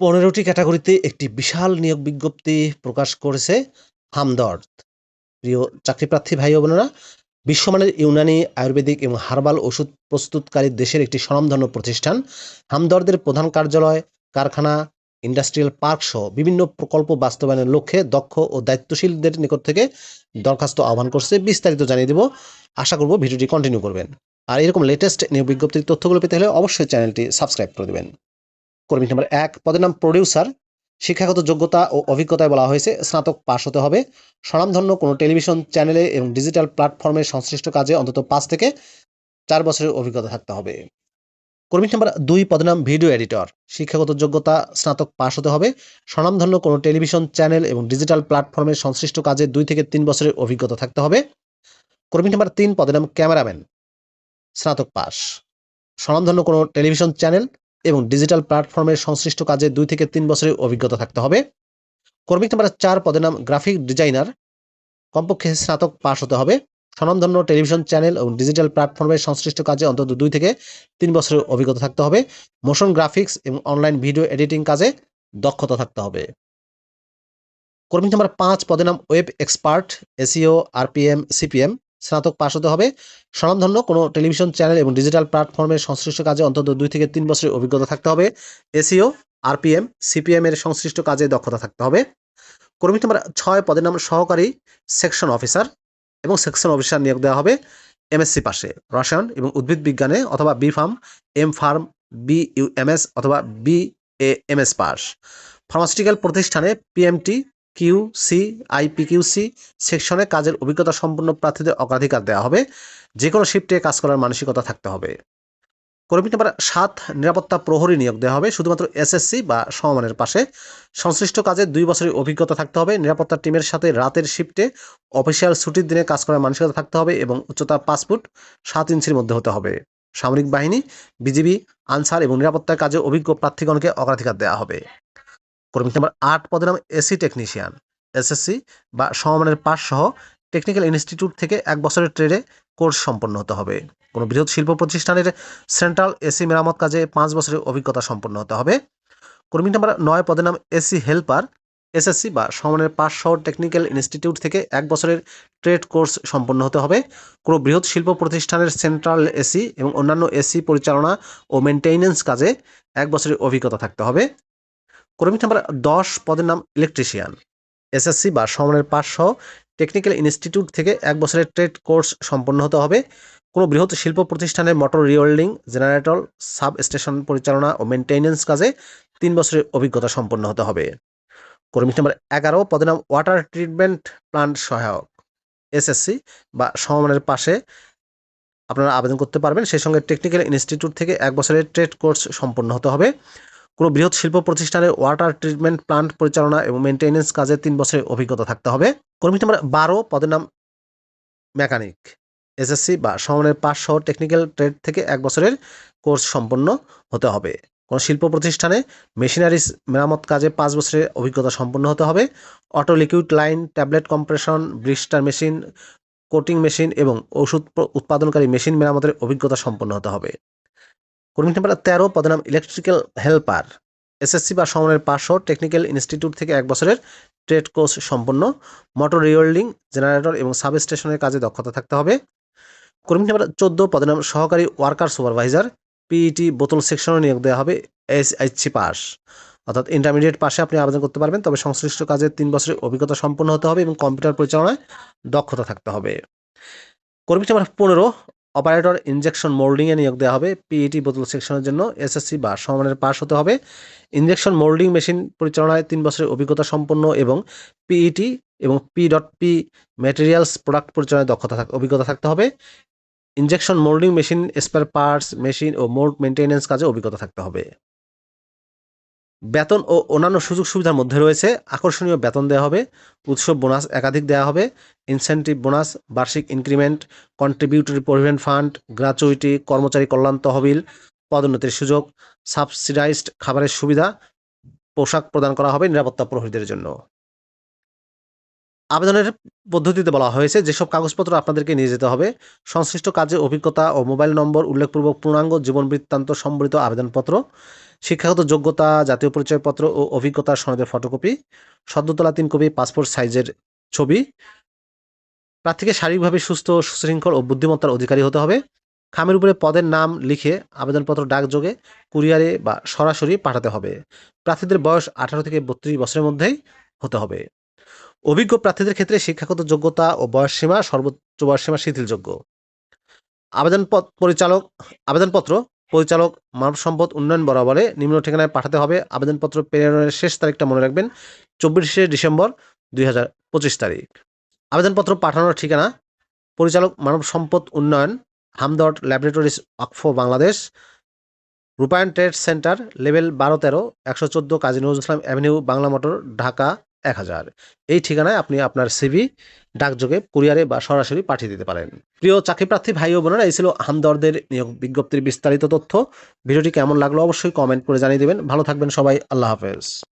পনেরোটি ক্যাটাগরিতে একটি বিশাল নিয়োগ বিজ্ঞপ্তি প্রকাশ করেছে হামদর্দ। প্রিয় চাকরিপ্রার্থী ভাই বোনেরা, বিশ্বমানের ইউনানি, আয়ুর্বেদিক এবং হার্বাল ওষুধ প্রস্তুতকারী দেশের একটি স্বনামধন্য প্রতিষ্ঠান। হামদর্দের প্রধান কার্যালয়, কারখানা, ইন্ডাস্ট্রিয়াল পার্ক সহ বিভিন্ন প্রকল্প বাস্তবায়নের লক্ষ্যে দক্ষ ও দায়িত্বশীলদের নিকট থেকে দরখাস্ত আহ্বান করছে। বিস্তারিত জানিয়ে দেব। আশা করব ভিডিওটি কন্টিনিউ করবেন। আর এরকম লেটেস্ট নিয়োগ বিজ্ঞপ্তির তথ্যগুলো পেতে হলে অবশ্যই চ্যানেলটি সাবস্ক্রাইব করে দেবেন। কর্মী নম্বর এক, পদের নাম প্রডিউসার শিক্ষাগত যোগ্যতা ও অভিজ্ঞতায় বলা হয়েছে, স্নাতক পাশ হতে হবে। স্বনামধন্য কোনো টেলিভিশন চ্যানেলে এবং ডিজিটাল প্ল্যাটফর্মে সংশ্লিষ্ট কাজে অন্তত পাঁচ থেকে চার বছরের অভিজ্ঞতা থাকতে হবে। কর্মী নম্বর দুই, পদের নাম ভিডিও এডিটর শিক্ষাগত যোগ্যতা, স্নাতক পাশ হতে হবে। স্বনামধন্য কোনো টেলিভিশন চ্যানেল এবং ডিজিটাল প্ল্যাটফর্মে সংশ্লিষ্ট কাজে দুই থেকে তিন বছরের অভিজ্ঞতা থাকতে হবে। কর্মী নম্বর তিন, পদের নাম ক্যামেরাম্যান, স্নাতক পাস স্বনামধন্য কোনো টেলিভিশন চ্যানেল এবং ডিজিটাল প্ল্যাটফর্মের সংশ্লিষ্ট কাজে দুই থেকে তিন বছরের অভিজ্ঞতা থাকতে হবে। কর্মী নাম্বার চার পদের নাম গ্রাফিক ডিজাইনার কমপক্ষে স্নাতক পাশ হতে হবে। স্বনামধন্য টেলিভিশন চ্যানেল এবং ডিজিটাল প্ল্যাটফর্মের সংশ্লিষ্ট কাজে অন্তত দুই থেকে তিন বছরের অভিজ্ঞতা থাকতে হবে। মোশন গ্রাফিক্স এবং অনলাইন ভিডিও এডিটিং কাজে দক্ষতা থাকতে হবে। কর্মী নাম্বার পাঁচ পদের নাম web expert SEO RPM CPM স্নাতক পাশ হতে হবে। স্বনামধন্য কোনো টেলিভিশন চ্যানেল এবং ডিজিটাল প্ল্যাটফর্মের সংশ্লিষ্ট কাজে অন্তত দুই থেকে তিন বছরের অভিজ্ঞতা থাকতে হবে। এসিও আরপিএম, সিপিএম এর সংশ্লিষ্ট কাজে দক্ষতা থাকতে হবে। কর্মী নাম্বার ছয়, পদের নাম সহকারী সেকশন অফিসার এবং সেকশন অফিসার নিয়োগ দেওয়া হবে এমএসসি পাশে। রসায়ন এবং উদ্ভিদ বিজ্ঞানে অথবা B pharm M pharm B U M S অথবা B A M S pass pharmaceutical প্রতিষ্ঠানে P M T Q C I P Q C সেকশনে কাজের অভিজ্ঞতা সম্পন্ন প্রার্থীদের অগ্রাধিকার দেওয়া হবে। যে কোনো শিফটে কাজ করার মানসিকতা থাকতে হবে। কর্মী নাম্বার সাত, নিরাপত্তা প্রহরী নিয়োগ দেওয়া হবে। শুধুমাত্র এসএসসি বা সমমানের পাশে। সংশ্লিষ্ট কাজে দুই বছরের অভিজ্ঞতা থাকতে হবে। নিরাপত্তা টিমের সাথে রাতের শিফটে অফিসিয়াল ছুটির দিনে কাজ করার মানসিকতা থাকতে হবে এবং উচ্চতা পাঁচ ফুট সাত ইঞ্চির মধ্যে হতে হবে। সামরিক বাহিনী, বিজিবি, আনসার এবং নিরাপত্তার কাজে অভিজ্ঞ প্রার্থীগণকে অগ্রাধিকার দেওয়া হবে। কর্মী নাম্বার আট পদের নাম এসি টেকনিশিয়ান। এসএসসি বা সমমানের পাস সহ টেকনিক্যাল ইনস্টিটিউট থেকে এক বছরের ট্রেডে কোর্স সম্পন্ন হতে হবে। কোনো বৃহৎ শিল্প প্রতিষ্ঠানের সেন্ট্রাল এসি মেরামত কাজে পাঁচ বছরের অভিজ্ঞতা সম্পন্ন হতে হবে। কর্মী নাম্বার নয় পদের নাম এসি হেল্পার। এসএসসি বা সমমানের পাস সহ টেকনিক্যাল ইনস্টিটিউট থেকে এক বছরের ট্রেড কোর্স সম্পন্ন হতে হবে। কোনো বৃহৎ শিল্প প্রতিষ্ঠানের সেন্ট্রাল এসি এবং অন্যান্য এসি পরিচালনা ও মেনটেন্যান্স কাজে এক বছরের অভিজ্ঞতা থাকতে হবে। কর্মী নাম্বার দশ পদের নাম ইলেকট্রিশিয়ান এসএসসি বা সমমানের পাশ সহ টেকনিক্যাল ইনস্টিটিউট থেকে এক বছরের ট্রেড কোর্স সম্পন্ন হতে হবে। কোনো বৃহৎ শিল্প প্রতিষ্ঠানের motor rewinding generator sub station পরিচালনা ও মেনটেন্যান্স কাজে তিন বছরের অভিজ্ঞতা সম্পন্ন হতে হবে। কর্মী নাম্বার এগারো পদের নাম ওয়াটার ট্রিটমেন্ট প্লান্ট সহায়ক এসএসসি বা সমমানের পাশে আপনারা আবেদন করতে পারবেন। সেই সঙ্গে টেকনিক্যাল ইনস্টিটিউট থেকে এক বছরের ট্রেড কোর্স সম্পন্ন হতে হবে। কোনো বৃহৎ শিল্প প্রতিষ্ঠানের ওয়াটার ট্রিটমেন্ট প্লান্ট পরিচালনা এবং মেনটেন্যান্স কাজে তিন বছরের অভিজ্ঞতা থাকতে হবে। কর্মী নাম্বার বারো, পদের নাম মেকানিক এসএসসি বা সমনের পাস সহ টেকনিক্যাল ট্রেড থেকে এক বছরের কোর্স সম্পন্ন হতে হবে। কোনো শিল্প প্রতিষ্ঠানে মেশিনারিজ মেরামত কাজে পাঁচ বছরের অভিজ্ঞতা সম্পন্ন হতে হবে। Auto liquid line, tablet compression, blister machine, coating machine এবং ওষুধ উৎপাদনকারী মেশিন মেরামতের অভিজ্ঞতা সম্পন্ন হতে হবে। কর্মী নাম্বার তেরো পদের নাম ইলেকট্রিক্যাল হেল্পার এসএসসি বা সমনের পাঁচশো টেকনিক্যাল ইনস্টিটিউট থেকে এক বছরের ট্রেড কোর্স সম্পন্ন। মোটর রিওয়েল্ডিং জেনারেটর এবং সাব স্টেশনের কাজে দক্ষতা থাকতে হবে। কর্মী নাম্বার চোদ্দ পদের নাম সহকারী ওয়ার্কার সুপারভাইজার পিইটি বোতল সেকশনে নিয়োগ দেওয়া হবে এস এইচসি পাস। অর্থাৎ ইন্টারমিডিয়েট পাশে আপনি আবেদন করতে পারবেন, তবে সংশ্লিষ্ট কাজে তিন বছরের অভিজ্ঞতা সম্পন্ন হতে হবে এবং কম্পিউটার পরিচালনায় দক্ষতা থাকতে হবে। কর্মী নাম্বার পনেরো অপারেটর ইনজেকশন মোল্ডিংয়ে নিয়োগ দেওয়া হবে। পিইটি বোতল সেকশনের জন্য এসএসসি বা সমানের পাস হতে হবে। ইনজেকশন মোল্ডিং মেশিন পরিচালনায় তিন বছরের অভিজ্ঞতা সম্পন্ন এবং পিইটি এবং P dot P materials product পরিচালনায় দক্ষতা অভিজ্ঞতা থাকতে হবে। Injection moulding machine spare parts machine ও মোল্ড মেনটেন্যান্স কাজে অভিজ্ঞতা থাকতে হবে। বেতন ও অন্যান্য সুযোগ সুবিধার মধ্যে রয়েছে। আকর্ষণীয় বেতন দেওয়া হবে, উৎসব বোনাস একাধিক দেওয়া হবে ইনসেন্টিভ বোনাস, বার্ষিক increment contributory provident fund gratuity কর্মচারী কল্যাণ তহবিল, পদোন্নতির সুযোগ সাবসিডাইজড খাবারের সুবিধা, পোশাক প্রদান করা হবে নিরাপত্তা প্রহরীদের জন্য। আবেদনের পদ্ধতিতে বলা হয়েছে, যেসব কাগজপত্র আপনাদেরকে নিয়ে যেতে হবে, সংশ্লিষ্ট কাজে অভিজ্ঞতা ও মোবাইল নম্বর, উল্লেখপূর্বক পূর্ণাঙ্গ জীবন বৃত্তান্ত সম্বলিত আবেদনপত্র শিক্ষাগত যোগ্যতা, জাতীয় পরিচয়পত্র ও অভিজ্ঞতার সনদের ফটোকপি সদ্য তোলা তিন কপি পাসপোর্ট সাইজের ছবি। প্রার্থীকে শারীরিকভাবে সুস্থ, সুশৃঙ্খল ও বুদ্ধিমত্তার অধিকারী হতে হবে। খামের উপরে পদের নাম লিখে আবেদনপত্র ডাকযোগে, কুরিয়ারে বা সরাসরি পাঠাতে হবে। প্রার্থীদের বয়স আঠারো থেকে বত্রিশ বছরের মধ্যেই হতে হবে। অভিজ্ঞ প্রার্থীদের ক্ষেত্রে শিক্ষাগত যোগ্যতা ও বয়সসীমা সর্বোচ্চ বয়সসীমা শিথিলযোগ্য। আবেদন পরিচালক, আবেদনপত্র পরিচালক মানব সম্পদ উন্নয়ন বরাবরে নিম্ন ঠিকানায় পাঠাতে হবে। আবেদনপত্র প্রেরণের শেষ তারিখটা মনে রাখবেন, চব্বিশে ডিসেম্বর দুই হাজার পঁচিশ তারিখ। আবেদনপত্র পাঠানোর ঠিকানা, পরিচালক মানব সম্পদ উন্নয়ন, হামদর্দ ল্যাবরেটরিজ অক্ফো বাংলাদেশ, রূপায়ণ ট্রেড সেন্টার, লেভেল বারো তেরো, একশো চোদ্দ কাজী নজরুল ইসলাম অ্যাভিনিউ, বাংলা মোটর, ঢাকা এক হাজার। এই ঠিকানায় আপনি আপনার সিভি ডাকযোগে কুরিয়ারে বা সরাসরি পাঠিয়ে দিতে পারেন। প্রিয় চাকরি প্রার্থী ভাই ও বোনেরা, এই ছিল হামদর্দের নিয়োগ বিজ্ঞপ্তির বিস্তারিত তথ্য। ভিডিওটি কেমন লাগল অবশ্যই কমেন্ট করে জানিয়ে দেবেন। ভালো থাকবেন সবাই, আল্লাহ হাফেজ।